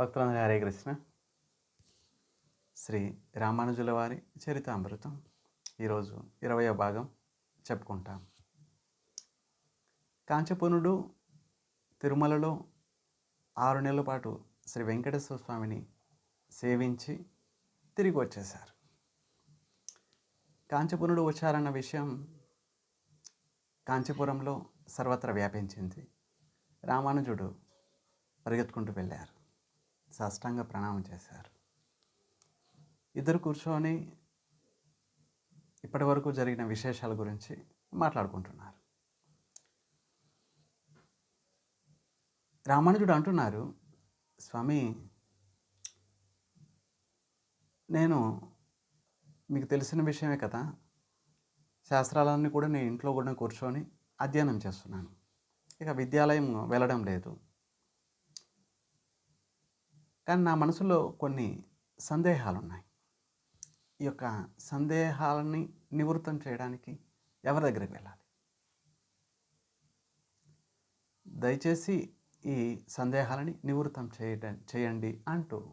భక్తులందరి హరే కృష్ణ. శ్రీ రామానుజుల వారి చరితామృతం. ఈరోజు ఇరవయో భాగం చెప్పుకుంటాం. కాంచపునుడు తిరుమలలో ఆరు నెలల పాటు శ్రీ వెంకటేశ్వర స్వామిని సేవించి తిరిగి వచ్చేశారు. కాంచపునుడు వచ్చారన్న విషయం కాంచీపురంలో సర్వత్రా వ్యాపించింది. రామానుజుడు పరిగెత్తుకుంటూ వెళ్ళారు. సాష్టాంగ ప్రణామం చేశారు. ఇద్దరు కూర్చొని ఇప్పటి వరకు జరిగిన విశేషాల గురించి మాట్లాడుకుంటున్నారు. రామానుజుడు అంటున్నారు స్వామి నేను మీకు తెలిసిన విషయమే కదా. శాస్త్రాలన్నీ కూడా నేను ఇంట్లో కూడా కూర్చొని అధ్యయనం చేస్తున్నాను. ఇక విద్యాలయం వెళ్ళడం లేదు. కానీ నా మనసులో కొన్ని సందేహాలు ఉన్నాయి ఈ యొక్క సందేహాలని నివృత్తం చేయడానికి ఎవరి దగ్గరికి వెళ్ళాలి? దయచేసి ఈ సందేహాలని నివృత్తం చేయడం చేయండి అంటూ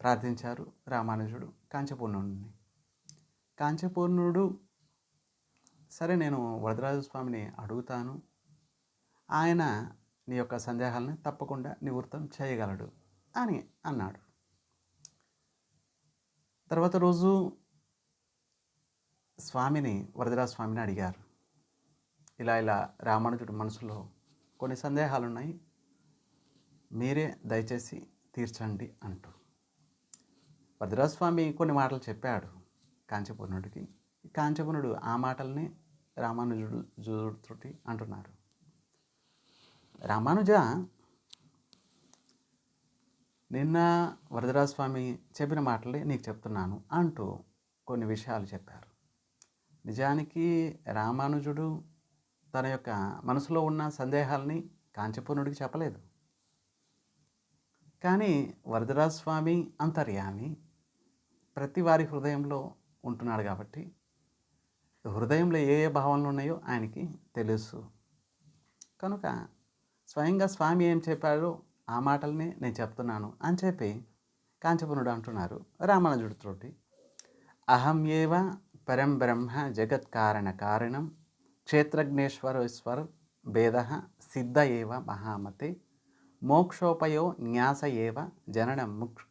ప్రార్థించారు రామానుజుడు కాంచపూర్ణుడిని. కాంచపూర్ణుడు సరే నేను వరదరాజస్వామిని అడుగుతాను. ఆయన నీ యొక్క సందేహాలను తప్పకుండా నివృత్తం చేయగలడు అని అన్నాడు. తర్వాత రోజు స్వామిని వరదరాజ స్వామిని అడిగారు. ఇలా ఇలా రామానుజుడి మనసులో కొన్ని సందేహాలు ఉన్నాయి మీరే దయచేసి తీర్చండి అంటూ. వరదరాజ స్వామి కొన్ని మాటలు చెప్పాడు. కాంచపూర్ణుడికి కాంచపూర్ణుడు ఆ మాటల్ని రామానుజుడు జుడుతోటి అంటున్నారు. రామానుజ నిన్న వరదరాజ స్వామి చెప్పిన మాటలే నీకు చెప్తున్నాను అంటూ కొన్ని విషయాలు చెప్పారు. నిజానికి రామానుజుడు తన యొక్క మనసులో ఉన్న సందేహాలని కాంచపూర్ణుడికి చెప్పలేదు. కానీ వరదరాజ స్వామి అంతర్యామి ప్రతి వారి హృదయంలో ఉంటున్నాడు కాబట్టి హృదయంలో ఏ ఏ భావనలు ఉన్నాయో ఆయనకి తెలుసు. కనుక స్వయంగా స్వామి ఏం చెప్పాడో ఆ మాటలనే నేను చెప్తున్నాను అని చెప్పి కాంచపునుడు అంటున్నారు రామానుజుడితోటి. అహం ఏవ పరం బ్రహ్మ జగత్ కారణ కారణం క్షేత్రజ్ఞేశ్వరేశ్వర భేద సిద్ధ ఏవ మహామతే మోక్షోపయో న్యాస ఏవ జనన ముక్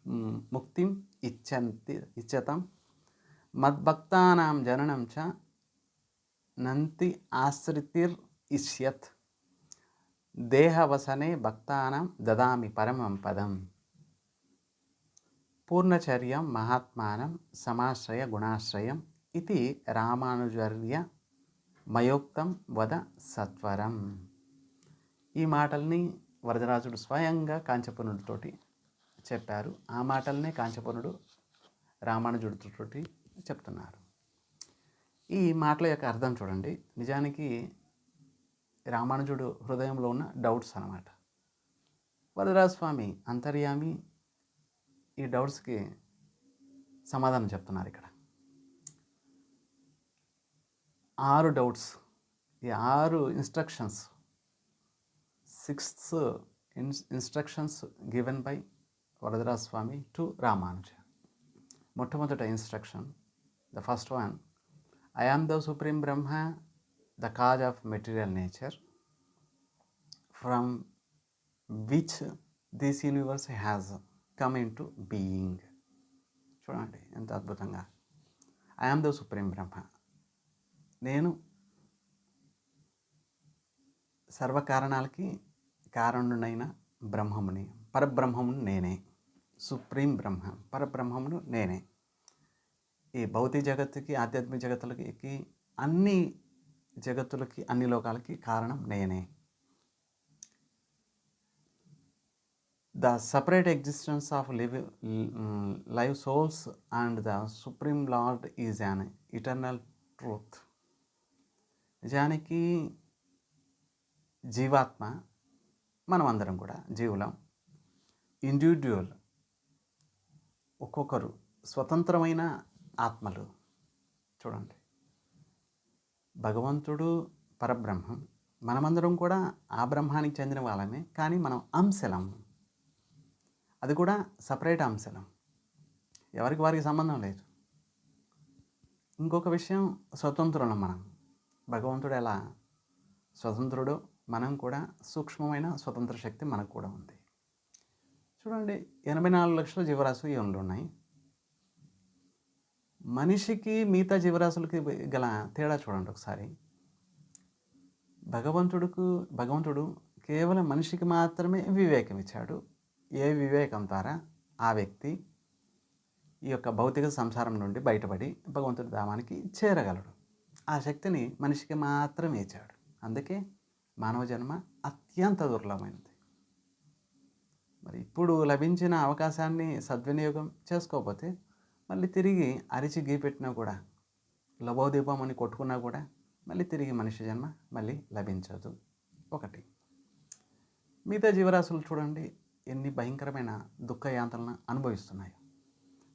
ముక్తిం ఇచ్చంతి ఇచ్చతం మద్భక్తానాం జననం చ నంతి ఆశ్రితిర్ ఇష్యత్. దేహవసనే భక్తానం దదామి పరమం పదం. పూర్ణచర్యం మహాత్మానం సమాశ్రయ గుణాశ్రయం ఇది రామానుజర్య మయోక్తం వద సత్వరం. ఈ మాటల్ని వరదరాజుడు స్వయంగా కాంచపునుడితోటి చెప్పారు. ఆ మాటలనే కాంచపునుడు రామానుజుడితోటి చెప్తున్నారు. ఈ మాటల యొక్క అర్థం చూడండి. నిజానికి రామానుజుడు హృదయంలో ఉన్న డౌట్స్ అనమాట వరదరాజస్వామి అంతర్యామి ఈ డౌట్స్కి సమాధానం చెప్తున్నారు ఇక్కడ. ఆరు డౌట్స్ ఈ ఆరు ఇన్స్ట్రక్షన్స్ సిక్స్త్ ఇన్స్ instructions given by Varadaraja Swami to Ramanuja. మొట్టమొదట instruction the first one I am the supreme Brahma the cause of material nature from which this universe has come into being చూడండి ఎంత అద్భుతంగా. I am the supreme Brahma నేను సర్వకారణాలకి కారణుడైన బ్రహ్మముని పరబ్రహ్మమును నేనే. Supreme బ్రహ్మ పరబ్రహ్మమును నేనే. ఈ భౌతిక జగత్తుకి ఆధ్యాత్మిక జగత్తులకి అన్ని జగత్తులకి అన్ని లోకాలకి కారణం నేనే. The separate existence of live live souls and the supreme lord is an eternal truth నిజానికి జీవాత్మ మనం అందరం కూడా జీవులం ఇండివిజువల్ ఒక్కొక్కరు స్వతంత్రమైన ఆత్మలు. చూడండి. భగవంతుడు పరబ్రహ్మం. మనమందరం కూడా ఆ బ్రహ్మానికి చెందిన వాళ్ళమే కానీ మనం అంశలం. అది కూడా సపరేట్ అంశలం. ఎవరికి వారికి సంబంధం లేదు. ఇంకొక విషయం స్వతంత్రులం మనం. భగవంతుడు ఎలా? స్వతంత్రుడు మనం కూడా సూక్ష్మమైన స్వతంత్ర శక్తి మనకు కూడా ఉంది. చూడండి ఎనభై నాలుగు లక్షల జీవరాశులు యోనులు ఉన్నాయి. మనిషికి మిగతా జీవరాశులకి గల తేడా చూడండి ఒకసారి. భగవంతుడుకు భగవంతుడు కేవలం మనిషికి మాత్రమే వివేకం ఇచ్చాడు. ఏ వివేకం ద్వారా? ఆ వ్యక్తి ఈ యొక్క భౌతిక సంసారం నుండి బయటపడి భగవంతుడి ధామానికి చేరగలడు. ఆ శక్తిని మనిషికి మాత్రమే ఇచ్చాడు. అందుకే మానవ జన్మ అత్యంత దుర్లభమైనది. మరి ఇప్పుడు లభించిన అవకాశాన్ని సద్వినియోగం చేసుకోకపోతే మళ్ళీ తిరిగి అరిచి గీపెట్టినా కూడా లభోదీపం అని కొట్టుకున్నా కూడా మళ్ళీ తిరిగి మనిషి జన్మ మళ్ళీ లభించదు. ఒకటి. మిగతా జీవరాశులు చూడండి ఎన్ని భయంకరమైన దుఃఖ యాంత్రలను అనుభవిస్తున్నాయి.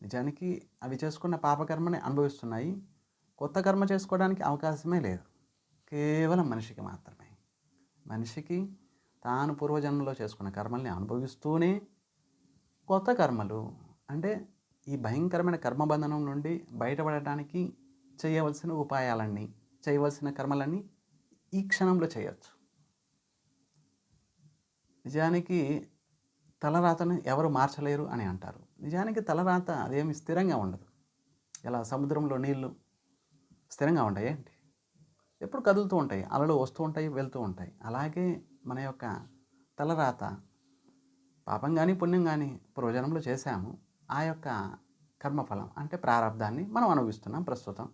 నిజానికి అవి చేసుకున్న పాపకర్మని అనుభవిస్తున్నాయి. కొత్త కర్మ చేసుకోవడానికి అవకాశమే లేదు. కేవలం మనిషికి మాత్రమే. మనిషికి తాను పూర్వజన్మలో చేసుకున్న కర్మల్ని అనుభవిస్తూనే కొత్త కర్మలు అంటే ఈ భయంకరమైన కర్మబంధనం నుండి బయటపడటానికి చేయవలసిన ఉపాయాలన్నీ చేయవలసిన కర్మలన్నీ ఈ క్షణంలో చేయొచ్చు. నిజానికి తలరాతను ఎవరు మార్చలేరు అని అంటారు. నిజానికి తలరాత అదేమి స్థిరంగా ఉండదు. ఇలా సముద్రంలో నీళ్ళు స్థిరంగా ఉంటాయి ఏంటి? ఎప్పుడు కదులుతూ ఉంటాయి. అలలు వస్తూ ఉంటాయి వెళ్తూ ఉంటాయి. అలాగే మన యొక్క తలరాత పాపం కానీ పుణ్యం కానీ ప్రయోజనంలో చేశాము. ఆ యొక్క కర్మఫలం అంటే ప్రారంధాన్ని మనం అనుభవిస్తున్నాం ప్రస్తుతం.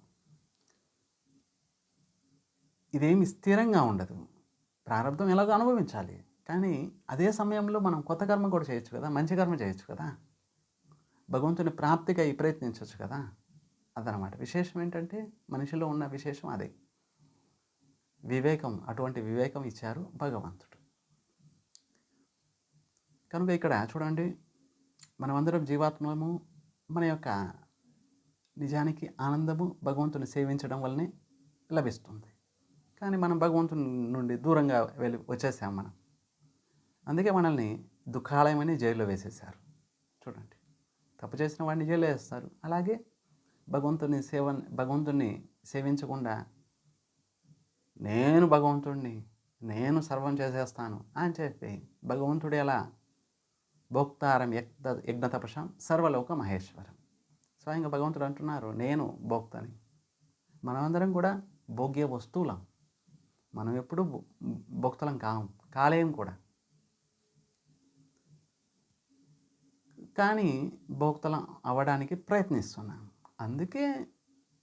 ఇదేమి స్థిరంగా ఉండదు. ప్రారంధం ఎలాగో అనుభవించాలి. కానీ అదే సమయంలో మనం కొత్త కర్మ కూడా చేయొచ్చు కదా మంచి కర్మ చేయొచ్చు కదా. భగవంతుని ప్రాప్తికై ప్రయత్నించవచ్చు కదా. అదనమాట. విశేషం ఏంటంటే మనిషిలో ఉన్న విశేషం అదే. వివేకం అటువంటి వివేకం ఇచ్చారు భగవంతుడు. కనుక ఇక్కడ చూడండి మనమందరం జీవాత్మలము. మన యొక్క నిజానికి ఆనందము భగవంతుని సేవించడం వల్లనే లభిస్తుంది. కానీ మనం భగవంతుని నుండి దూరంగా వెళ్ళి వచ్చేసాం మనం. అందుకే మనల్ని దుఃఖాలయమని జైల్లో వేసేసారు చూడండి. తప్పు చేసిన వాడిని జైల్లో వేస్తారు. అలాగే భగవంతుని సేవ భగవంతుని సేవించకుండా నేను భగవంతుడిని నేను సర్వం చేసేస్తాను అని చెప్పి భగవంతుడు ఎలా భోక్తారం యజ్ఞ యజ్ఞతపశాం సర్వలోక మహేశ్వరం. స్వయంగా భగవంతుడు అంటున్నారు నేను భోక్తని. మనమందరం కూడా భోగ్య వస్తువులం. మనం ఎప్పుడు భోక్తలం కాము కాలేయం కూడా. కానీ భోక్తలం అవ్వడానికి ప్రయత్నిస్తున్నాం. అందుకే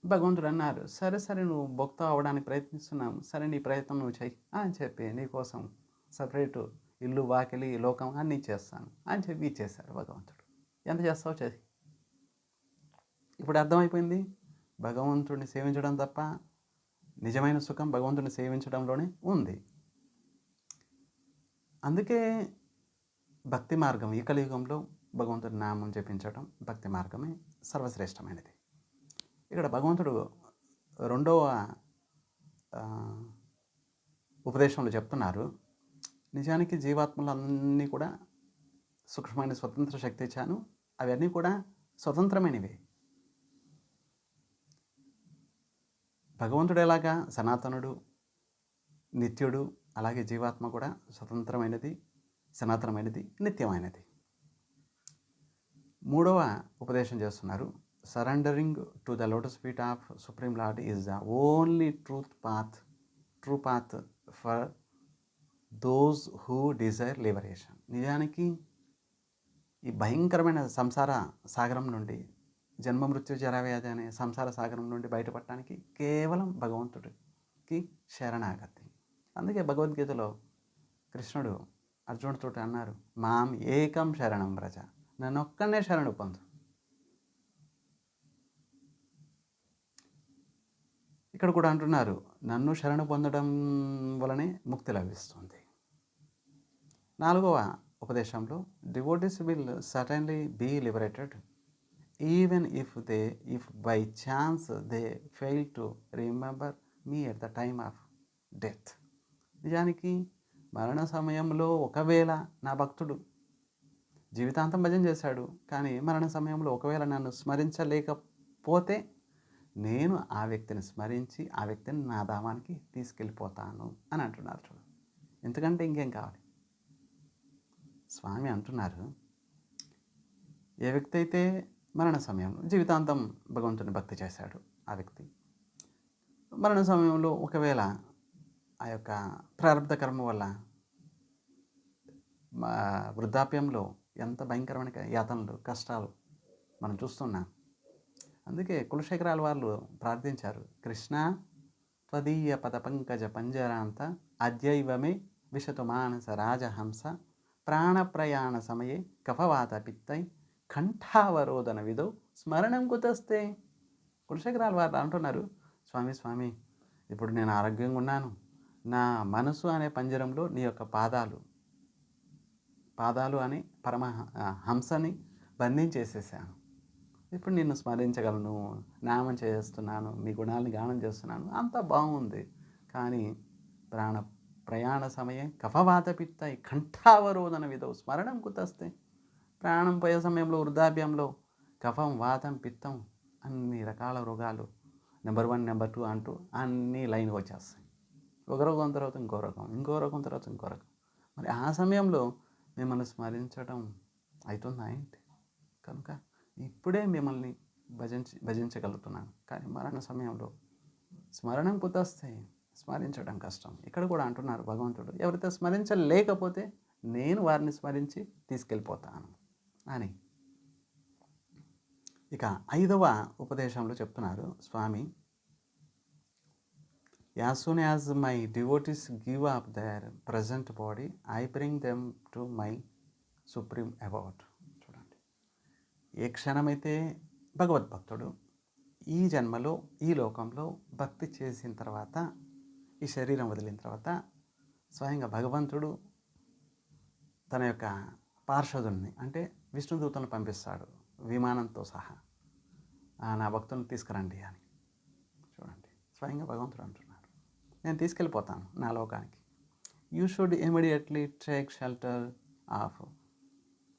భగవంతుడు అన్నారు సరే సరే నువ్వు భోక్త అవ్వడానికి ప్రయత్నిస్తున్నావు. సరే నీ ప్రయత్నం నువ్వు చెయ్యి అని చెప్పి నీకోసం సపరేటు ఇల్లు వాకిలి లోకం అన్నీ చేస్తాను అని చెప్పి ఇచ్చేశారు భగవంతుడు. ఎంత చేస్తావు చేసి ఇప్పుడు అర్థమైపోయింది? భగవంతుడిని సేవించడం తప్ప నిజమైన సుఖం భగవంతుడిని సేవించడంలోనే ఉంది. అందుకే భక్తి మార్గం ఈ కలియుగంలో భగవంతుడి నామం జపించడం భక్తి మార్గమే సర్వశ్రేష్టమైనది. ఇక్కడ భగవంతుడు రెండవ ఉపదేశంలో చెప్తున్నారు నిజానికి జీవాత్మలన్నీ కూడా సూక్ష్మమైన స్వతంత్ర శక్తి ఇచ్చాను. అవన్నీ కూడా స్వతంత్రమైనవి. భగవంతుడు ఎలాగా సనాతనుడు నిత్యుడు అలాగే జీవాత్మ కూడా స్వతంత్రమైనది సనాతనమైనది నిత్యమైనది. మూడవ ఉపదేశం చేస్తున్నారు. Surrendering to the lotus feet of supreme lord is the only truth path true path for those who desire liberation నిజానికి ఈ భయంకరమైన సంసార సాగరం నుండి జన్మ మృత్యు జరావ్యాధి అనే సంసార సాగరం నుండి బయటపడటానికి కేవలం భగవంతుడికి శరణాగతి. అందుకే భగవద్గీతలో కృష్ణుడు అర్జునుడితో అన్నారు మాం ఏకం శరణం వ్రజ నన్ను ఒక్కనే శరణు పొందు. ఇక్కడ కూడా అంటున్నారు నన్ను శరణు పొందడం వలనే ముక్తి లభిస్తుంది. నాలుగవ ఉపదేశంలో devotees will certainly be liberated even if they if by chance they fail to remember me at the time of death నిజానికి మరణ సమయంలో ఒకవేళ నా భక్తుడు జీవితాంతం భజన చేశాడు కానీ మరణ సమయంలో ఒకవేళ నన్ను స్మరించలేకపోతే నేను ఆ వ్యక్తిని స్మరించి ఆ వ్యక్తిని నా ధామానికి తీసుకెళ్ళిపోతాను అని అంటున్నారు చూడు. ఎందుకంటే ఇంకేం కావాలి? స్వామి అంటున్నారు. ఏ వ్యక్తి అయితే మరణ సమయంలో జీవితాంతం భగవంతుని భక్తి చేశాడు ఆ వ్యక్తి మరణ సమయంలో ఒకవేళ ఆ యొక్క ప్రారంభ కర్మ వల్ల వృద్ధాప్యంలో ఎంత భయంకరమైన యాతనలు కష్టాలు మనం చూస్తున్నాం అందుకే కులశేఖరాల వాళ్ళు ప్రార్థించారు కృష్ణ త్వదీయ పద పంకజ పంజరాంత అద్యైవమే విషతు మానస రాజహంస ప్రాణప్రయాణ సమయే కఫవాత పిత్తై కంఠావరోధన విధో స్మరణం కుతస్తే. కులశేఖరాలు వారు అంటున్నారు స్వామి స్వామి ఇప్పుడు నేను ఆరోగ్యంగా ఉన్నాను. నా మనసు అనే పంజరంలో నీ యొక్క పాదాలు పాదాలు అని పరమ హంసని బంధించేసేసాను ఇప్పుడు నిన్ను స్మరించగలను. నామం చేస్తున్నాను. మీ గుణాలని గానం చేస్తున్నాను. అంత బాగుంది. కానీ ప్రాణ ప్రయాణ సమయం కఫవాత పిత్తాయి కంఠావరోధన విధవు స్మరణం కుతస్తే. ప్రాణం పోయే సమయంలో వృద్ధాప్యంలో కఫం వాతం పిత్తం అన్ని రకాల రోగాలు నెంబర్ వన్ నెంబర్ టూ అంటూ అన్నీ లైన్కి వచ్చేస్తాయి. ఒక రోగం తర్వాత ఇంకో రకం ఇంకో రకం తర్వాత ఇంకో రకం. మరి ఆ సమయంలో మిమ్మల్ని స్మరించడం అవుతుందా ఏంటి? కనుక ఇప్పుడే మిమ్మల్ని భజించి భజించగలుగుతున్నాను. కానీ మరణ సమయంలో స్మరణం కుతస్తే స్మరించడం కష్టం. ఇక్కడ కూడా అంటున్నారు భగవంతుడు ఎవరైతే స్మరించలేకపోతే నేను వారిని స్మరించి తీసుకెళ్ళిపోతాను అని. ఇక ఐదవ ఉపదేశంలో చెప్తున్నారు Swami as soon as my devotees give up their present body I bring them to my supreme abode చూడండి. ఏ క్షణమైతే భగవద్భక్తుడు ఈ జన్మలో ఈ లోకంలో భక్తి చేసిన తర్వాత ఈ శరీరం వదిలిన తర్వాత స్వయంగా భగవంతుడు తన యొక్క పార్షదుల్ని అంటే విష్ణుదూతను పంపిస్తాడు విమానంతో సహా. నా భక్తులను తీసుకురండి అని. చూడండి స్వయంగా భగవంతుడు అంటున్నాడు. నేను తీసుకెళ్ళిపోతాను నా లోకానికి. You should immediately take shelter of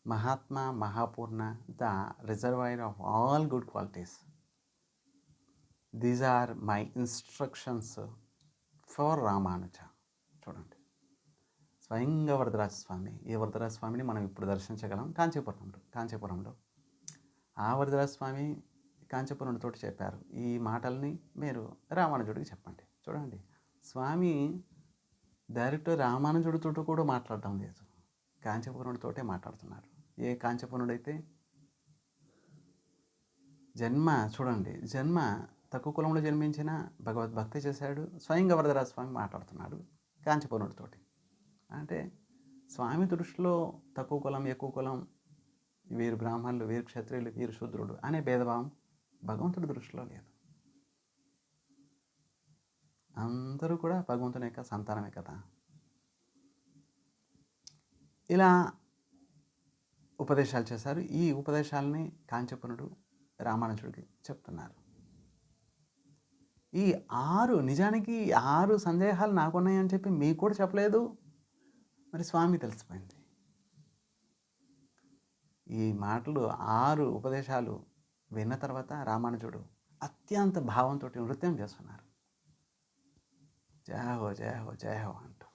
Mahatma Mahapurna the reservoir of all good qualities these are my instructions for Ramanuja. చూడండి. స్వయంగా వరదరాజ స్వామి ఈ వరదరాజ స్వామిని మనం ఇప్పుడు దర్శించగలం కాంచీపురంలో. కాంచీపురంలో. ఆ వరదరాజ స్వామి కాంచీపురంతో చెప్పారు. ఈ మాటల్ని మీరు రామానుజుడికి చెప్పండి. చూడండి. స్వామి డైరెక్ట్ రామానుజుడితో కూడా మాట్లాడడం లేదు. కాంచీపురుడితోటే మాట్లాడుతున్నారు. ఏ కాంచీపురుడైతే జన్మ చూడండి. జన్మ తక్కువ కులంలో జన్మించిన భగవద్భక్తి చేశాడు. స్వయంగా వరదరాజ స్వామి మాట్లాడుతున్నాడు కాంచీపురుడితోటి అంటే స్వామి దృష్టిలో తక్కువ కులం ఎక్కువ కులం వీరు బ్రాహ్మణులు వీరు క్షత్రియులు వీరు శూద్రుడు అనే భేదభావం భగవంతుడి దృష్టిలో లేదు. అందరూ కూడా భగవంతుని యొక్క సంతానమే కదా. ఇలా ఉపదేశాలు చేశారు. ఈ ఉపదేశాలని కాంచపునుడు రామానుజుడికి చెప్తున్నారు. ఈ ఆరు నిజానికి ఆరు సందేహాలు నాకున్నాయని చెప్పి మీకు కూడా చెప్పలేదు? మరి స్వామి తెలిసిపోయింది. ఈ మాటలు ఆరు ఉపదేశాలు విన్న తర్వాత రామానుజుడు అత్యంత భావంతో నృత్యం చేస్తున్నారు. జయహో హో జయహో హో అంటూ.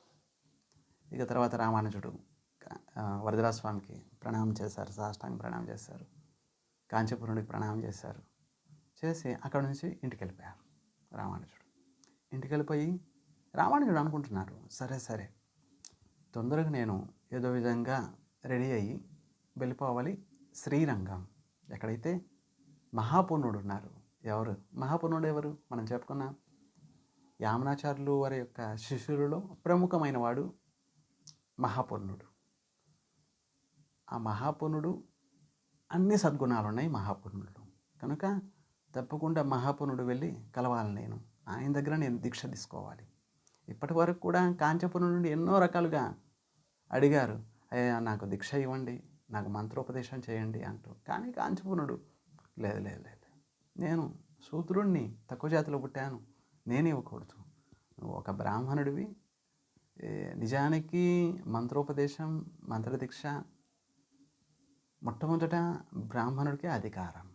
ఇక తర్వాత రామానుజుడు వరదరాజస్వామికి ప్రణామం చేశారు సాష్టాంగ ప్రణామం చేశారు. కాంచీపురుడికి ప్రణామం చేశారు. చేసి అక్కడ నుంచి ఇంటికి వెళ్ళిపోయారు రామానుజుడు ఇంటికి వెళ్ళిపోయి రామానుజుడు అనుకుంటున్నారు. సరే సరే. తొందరగా నేను ఏదో విధంగా రెడీ అయ్యి వెళ్ళిపోవాలి. శ్రీరంగం. ఎక్కడైతే మహాపూర్ణుడు ఉన్నారు. ఎవరు? మహాపూర్ణుడు ఎవరు? మనం చెప్పుకున్నా యామనాచార్యులు వారి యొక్క శిష్యులలో ప్రముఖమైన వాడు మహాపూర్ణుడు. ఆ మహాపూర్ణుడు అన్ని సద్గుణాలు ఉన్నాయి మహాపూర్ణుడు. కనుక తప్పకుండా మహాపునుడు వెళ్ళి కలవాలి నేను. ఆయన దగ్గర నేను దీక్ష తీసుకోవాలి. ఇప్పటి వరకు కూడా కాంచపురం నుండి ఎన్నో రకాలుగా అడిగారు. అయ్యా నాకు దీక్ష ఇవ్వండి నాకు మంత్రోపదేశం చేయండి అంటూ. కానీ కాంచపునుడు లేదు లేదు లేదు. నేను శూద్రుణ్ణి తక్కువ జాతిలో పుట్టాను. నేను ఇవ్వకూడదు నువ్వు ఒక బ్రాహ్మణుడివి. నిజానికి మంత్రోపదేశం మంత్రదీక్ష మొట్టమొదట బ్రాహ్మణుడికి అధికారం.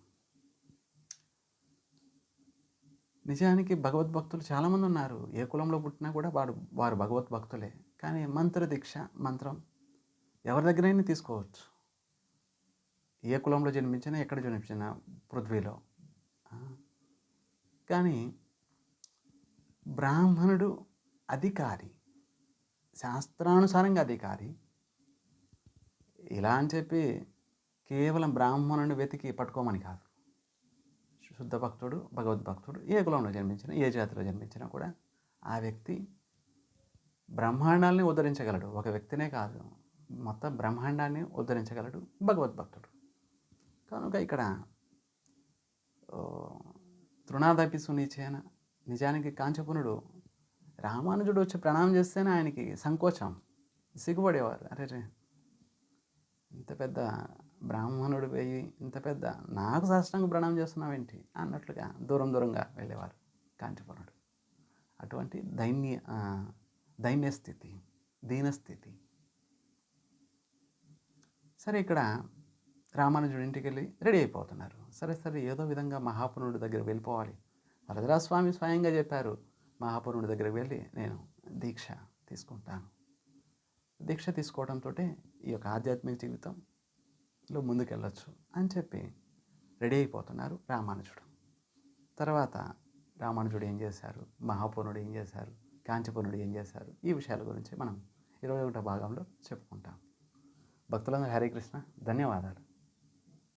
నిజానికి భగవద్భక్తులు చాలామంది ఉన్నారు ఏ కులంలో పుట్టినా కూడా వాడు వారు భగవద్భక్తులే కానీ మంత్ర దీక్ష మంత్రం ఎవరి దగ్గరైనా తీసుకోవచ్చు. ఏ కులంలో జన్మించినా ఎక్కడ జన్మించినా పృథ్వీలో. కానీ బ్రాహ్మణుడు అధికారి శాస్త్రానుసారంగా అధికారి. ఇలా అని చెప్పి కేవలం బ్రాహ్మణుని వెతికి పట్టుకోమని కాదు. శుద్ధ భక్తుడు భగవద్భక్తుడు ఏ కులంలో జన్మించినా ఏ జాతిలో జన్మించినా కూడా ఆ వ్యక్తి బ్రహ్మాండాల్ని ఉద్ధరించగలడు. ఒక వ్యక్తినే కాదు. మొత్తం బ్రహ్మాండాన్ని ఉద్ధరించగలడు భగవద్భక్తుడు కనుక ఇక్కడ తృణాదపి సునీచేన నిజానికి కాంచపునుడు రామానుజుడు వచ్చి ప్రణామం చేస్తేనే ఆయనకి సంకోచం. సిగ్గుపడేవారు. అరే రే ఇంత పెద్ద బ్రాహ్మణుడు పోయి ఇంత పెద్ద నాకు సాష్టంగా ప్రణామం చేస్తున్నావేంటి? అన్నట్లుగా దూరం దూరంగా వెళ్ళేవారు కాంచపునుడు అటువంటి దైన్య దైన్యస్థితి దైన్య స్థితి దీనస్థితి సరే ఇక్కడ రామానుజుడి ఇంటికి వెళ్ళి రెడీ అయిపోతున్నారు. సరే సరే ఏదో విధంగా మహాపురుడు దగ్గర వెళ్ళిపోవాలి. వరదరాజస్వామి స్వయంగా చెప్పారు మహాపురుడి దగ్గరికి వెళ్ళి నేను దీక్ష తీసుకుంటాను. దీక్ష తీసుకోవడంతో ఈ యొక్క ఆధ్యాత్మిక జీవితం జీవితంలో ముందుకెళ్ళొచ్చు అని చెప్పి రెడీ అయిపోతున్నారు రామానుజుడు. తర్వాత రామానుజుడు ఏం చేశారు? మహాపూర్ణుడు ఏం చేశారు? కాంచపూర్ణుడు ఏం చేశారు? ఈ విషయాల గురించి మనం ఇరవై ఒకటో భాగంలో చెప్పుకుంటాం. భక్తులందరూ హరే కృష్ణ. ధన్యవాదాలు.